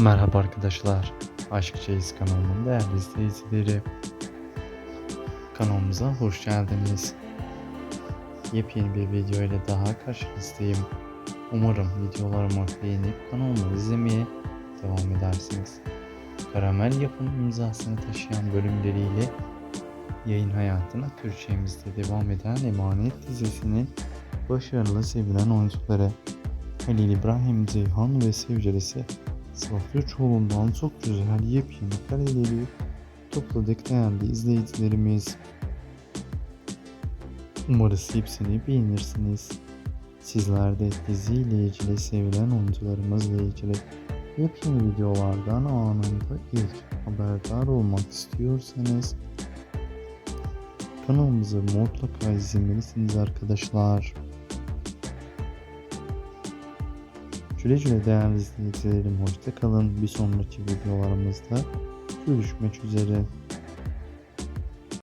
Merhaba arkadaşlar. Aşk Çeyiz kanalının değerli izleyicileri. Kanalımıza hoş geldiniz. Yepyeni bir video ile daha karşınızdayım. Umarım videolarımı beğenip kanalımı izlemeye devam edersiniz. Karamel yapım imzasını taşıyan bölümleriyle yayın hayatına Türkçemizde devam eden Emanet dizisinin başarılı sevilen oyuncuları Halil İbrahim Ceyhan ve sevgilisi Sıvat Üçoğlu'ndan çok güzel yepyeni kareleri topladık değerli izleyicilerimiz. Umarız hepsini beğenirsiniz. Sizler de diziyle ilgili sevilen oyuncularımızla ilgili yepyeni videolardan anında ilk haberdar olmak istiyorsanız kanalımızı mutlaka izlemelisiniz arkadaşlar. Güle güle değerli izleyicilerim hoşça kalın. Bir sonraki videolarımızda görüşmek üzere.